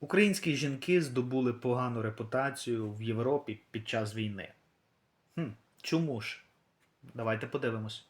Українські жінки здобули погану репутацію в Європі під час війни. Хм, чому ж? Давайте подивимось.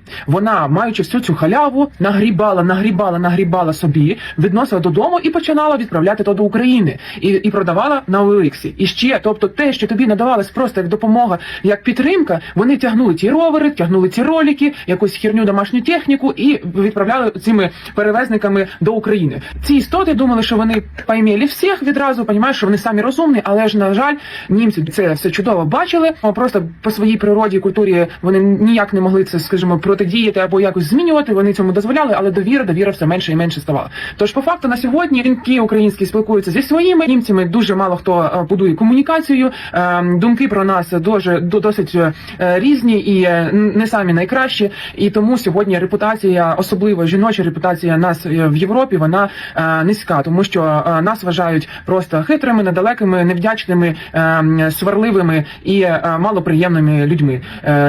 Вона, маючи всю цю халяву, нагрібала, нагрібала, нагрібала собі, відносила додому і починала відправляти то до України і, і продавала на Олексі. І ще, тобто, те, що тобі надавалось просто як допомога, як підтримка, вони тягнули ті ровери, тягнули ці ролики, якусь херню домашню техніку і відправляли цими перевезниками до України. Ці істоти думали, що вони поймели всіх відразу, понімаєш, що вони самі розумні, але ж на жаль, німці це все чудово бачили. Просто по своїй природі культурі вони ніяк не могли це, скажімо, протидіяти або якось змінювати. Вони цьому дозволяли, але довіра, довіра все менше і менше ставала. Тож, по факту, на сьогодні жінки українські спілкуються зі своїми німцями. Дуже мало хто е, будує комунікацію. Е, Думки про нас дуже до- досить е, різні і е, не самі найкращі. І тому сьогодні репутація, особливо жіноча репутація нас в Європі, вона низька, тому що нас вважають просто хитрими, недалекими, невдячними, е, сварливими і малоприємними людьми,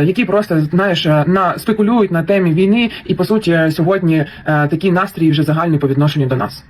які просто знаєш на спекулюють на темі війни, і по суті сьогодні такі такий настрій вже загальні по відношенню до нас.